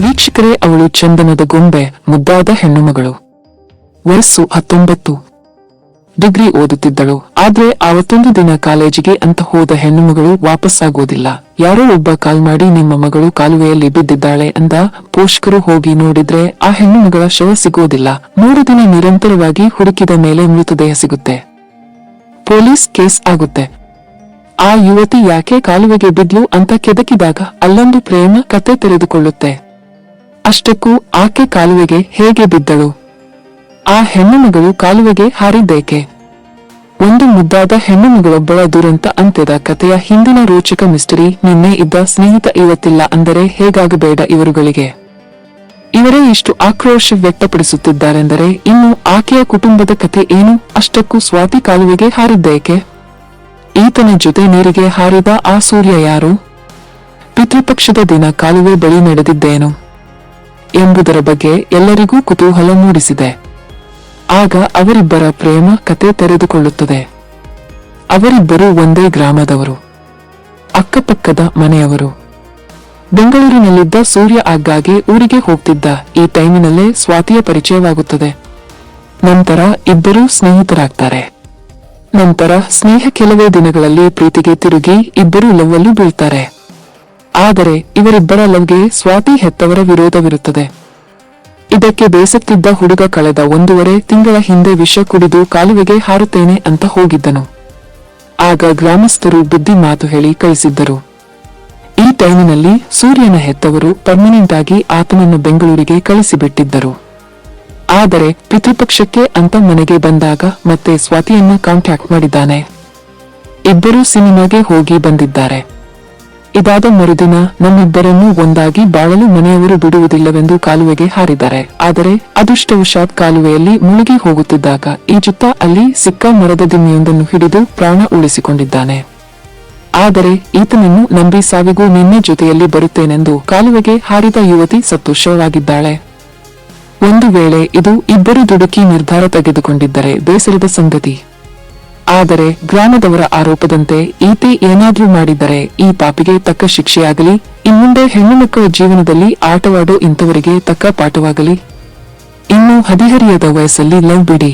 ವೀಕ್ಷಕರೇ, ಅವಳು ಚಂದನದ ಗೊಂಬೆ, ಮುದ್ದಾದ ಹೆಣ್ಣುಮಗಳು. ವಯಸ್ಸು ಹತ್ತೊಂಬತ್ತು. ಡಿಗ್ರಿ ಓದುತ್ತಿದ್ದಳು. ಆದ್ರೆ ಆವತ್ತೊಂದು ದಿನ ಕಾಲೇಜಿಗೆ ಅಂತ ಹೋದ ಹೆಣ್ಣುಮಗಳು ವಾಪಸ್ಸಾಗೋದಿಲ್ಲ. ಯಾರೋ ಒಬ್ಬ ಕಾಲ್ ಮಾಡಿ, ನಿಮ್ಮ ಮಗಳು ಕಾಲುವೆಯಲ್ಲಿ ಬಿದ್ದಿದ್ದಾಳೆ ಅಂದ ಪೋಷಕರು ಹೋಗಿ ನೋಡಿದ್ರೆ, ಆ ಹೆಣ್ಣುಮಗಳ ಶವ ಸಿಗೋದಿಲ್ಲ. ಮೂರು ದಿನ ನಿರಂತರವಾಗಿ ಹುಡುಕಿದ ಮೇಲೆ ಮೃತದೇಹ ಸಿಗುತ್ತೆ. ಪೊಲೀಸ್ ಕೇಸ್ ಆಗುತ್ತೆ. ಆ ಯುವತಿ ಯಾಕೆ ಕಾಲುವೆಗೆ ಬಿದ್ಲು ಅಂತ ಕೆದಕಿದಾಗ ಅಲ್ಲೊಂದು ಪ್ರೇಮ ಕತೆ ತೆರೆದುಕೊಳ್ಳುತ್ತೆ. ಅಷ್ಟಕ್ಕೂ ಆಕೆ ಕಾಲುವೆಗೆ ಹೇಗೆ ಬಿದ್ದಳು? ಆ ಹೆಣ್ಣು ಮಗಳು ಕಾಲುವೆಗೆ ಹಾರಿದ್ದೇಕೆ? ಒಂದು ಮುದ್ದಾದ ಹೆಣ್ಣು ಮಗಳೊಬ್ಬಳ ದುರಂತ ಅಂತ್ಯದ ಕಥೆಯ ಹಿಂದಿನ ರೋಚಕ ಮಿಸ್ಟರಿ ನಿನ್ನೆ ಇದ್ದ ಸ್ನೇಹಿತ ಇವತ್ತಿಲ್ಲ ಅಂದರೆ ಹೇಗಾಗಬೇಡ ಇವರುಗಳಿಗೆ. ಇವರೇ ಇಷ್ಟು ಆಕ್ರೋಶ ವ್ಯಕ್ತಪಡಿಸುತ್ತಿದ್ದಾರೆಂದರೆ ಇನ್ನು ಆಕೆಯ ಕುಟುಂಬದ ಕಥೆ ಏನು? ಅಷ್ಟಕ್ಕೂ ಸ್ವಾತಿ ಕಾಲುವೆಗೆ ಹಾರಿದ್ದೇಕೆ? ಈತನ ಜೊತೆ ನೀರಿಗೆ ಹಾರಿದ ಆ ಸೂರ್ಯ ಯಾರು? ಪಿತೃಪಕ್ಷದ ದಿನ ಕಾಲುವೆ ಬಳಿ ನಡೆದಿದ್ದೇನು? ಎಂಬುದರ ಬಗ್ಗೆ ಎಲ್ಲರಿಗೂ ಕುತೂಹಲ ಮೂಡಿಸಿದೆ. ಆಗ ಅವರಿಬ್ಬರ ಪ್ರೇಮ ಕತೆ ತೆರೆದುಕೊಳ್ಳುತ್ತದೆ. ಅವರಿಬ್ಬರು ಒಂದೇ ಗ್ರಾಮದವರು. ಅಕ್ಕಪಕ್ಕದ ಮನೆಯವರು. ಬೆಂಗಳೂರಿನಲ್ಲಿದ್ದ ಸೂರ್ಯ ಆಗ್ಗಾಗಿ ಊರಿಗೆ ಹೋಗ್ತಿದ್ದ ಈ ಟೈಮಿನಲ್ಲೇ ಸ್ವಾತಿಯ ಪರಿಚಯವಾಗುತ್ತದೆ. ನಂತರ ಇಬ್ಬರೂ ಸ್ನೇಹಿತರಾಗ್ತಾರೆ. ನಂತರ ಸ್ನೇಹ ಕೆಲವೇ ದಿನಗಳಲ್ಲಿ ಪ್ರೀತಿಗೆ ತಿರುಗಿ ಇಬ್ಬರು ಲವ್ವಲ್ಲೂ ಬೀಳ್ತಾರೆ. ಆದರೆ ಇವರಿಬ್ಬರ ಲವ್ಗೆ ಸ್ವಾತಿ ಹೆತ್ತವರ ವಿರೋಧವಿರುತ್ತದೆ. ಇದಕ್ಕೆ ಬೇಸತ್ತಿದ್ದ ಹುಡುಗ ಕಳೆದ ಒಂದೂವರೆ ತಿಂಗಳ ಹಿಂದೆ ವಿಷ ಕುಡಿದು ಕಾಲುವೆಗೆ ಹಾರುತ್ತೇನೆ ಅಂತ ಹೋಗಿದ್ದನು. ಆಗ ಗ್ರಾಮಸ್ಥರು ಬುದ್ಧಿ ಮಾತು ಹೇಳಿ ಕಳಿಸಿದ್ದರು. ಈ ಟೈಮಿನಲ್ಲಿ ಸೂರ್ಯನ ಹೆತ್ತವರು ಪರ್ಮನೆಂಟ್ ಆಗಿ ಆತನನ್ನು ಬೆಂಗಳೂರಿಗೆ ಕಳಿಸಿಬಿಟ್ಟಿದ್ದರು. ಆದರೆ ಪಿತೃಪಕ್ಷಕ್ಕೆ ಅಂತ ಮನೆಗೆ ಬಂದಾಗ ಮತ್ತೆ ಸ್ವಾತಿಯನ್ನ ಕಾಂಟ್ಯಾಕ್ಟ್ ಮಾಡಿದ್ದಾನೆ. ಇಬ್ಬರೂ ಸಿನಿಮಾಗೆ ಹೋಗಿ ಬಂದಿದ್ದಾರೆ. ಇದಾದ ಮರುದಿನ ನಮ್ಮಿಬ್ಬರನ್ನೂ ಒಂದಾಗಿ ಬಾಳಲು ಮನೆಯವರು ಬಿಡುವುದಿಲ್ಲವೆಂದು ಕಾಲುವೆಗೆ ಹಾರಿದ್ದಾರೆ. ಆದರೆ ಅದೃಷ್ಟವಶಾತ್ ಕಾಲುವೆಯಲ್ಲಿ ಮುಳುಗಿ ಹೋಗುತ್ತಿದ್ದಾಗ ಈಜುತ್ತ ಅಲ್ಲಿ ಸಿಕ್ಕ ಮರದ ದಿಮ್ಮಿಯೊಂದನ್ನು ಹಿಡಿದು ಪ್ರಾಣ ಉಳಿಸಿಕೊಂಡಿದ್ದಾನೆ. ಆದರೆ ಈತನನ್ನು ನಂಬಿ ಸಾವಿಗೂ ನಿನ್ನೆ ಜೊತೆಯಲ್ಲಿ ಬರುತ್ತೇನೆಂದು ಕಾಲುವೆಗೆ ಹಾರಿದ ಯುವತಿ ಸತ್ತು ಒಂದು ವೇಳೆ ಇದು ಇಬ್ಬರು ದುಡುಕಿ ನಿರ್ಧಾರ ತೆಗೆದುಕೊಂಡಿದ್ದರೆ ಬೇಸರದ ಸಂಗತಿ. ಆದರೆ ಗ್ರಾಮದವರ ಆರೋಪದಂತೆ ಈತೆ ಏನಾದ್ರೂ ಮಾಡಿದರೆ ಈ ಪಾಪಿಗೆ ತಕ್ಕ ಶಿಕ್ಷೆಯಾಗಲಿ, ಇನ್ಮುಂದೆ ಹೆಣ್ಣು ಮಕ್ಕಳ ಜೀವನದಲ್ಲಿ ಆಟವಾಡೋ ಇಂಥವರಿಗೆ ತಕ್ಕ ಪಾಠವಾಗಲಿ. ಇನ್ನು ಹದಿಹರಿಯದ ವಯಸ್ಸಲ್ಲಿ ಲವ್ ಬಿಡಿ.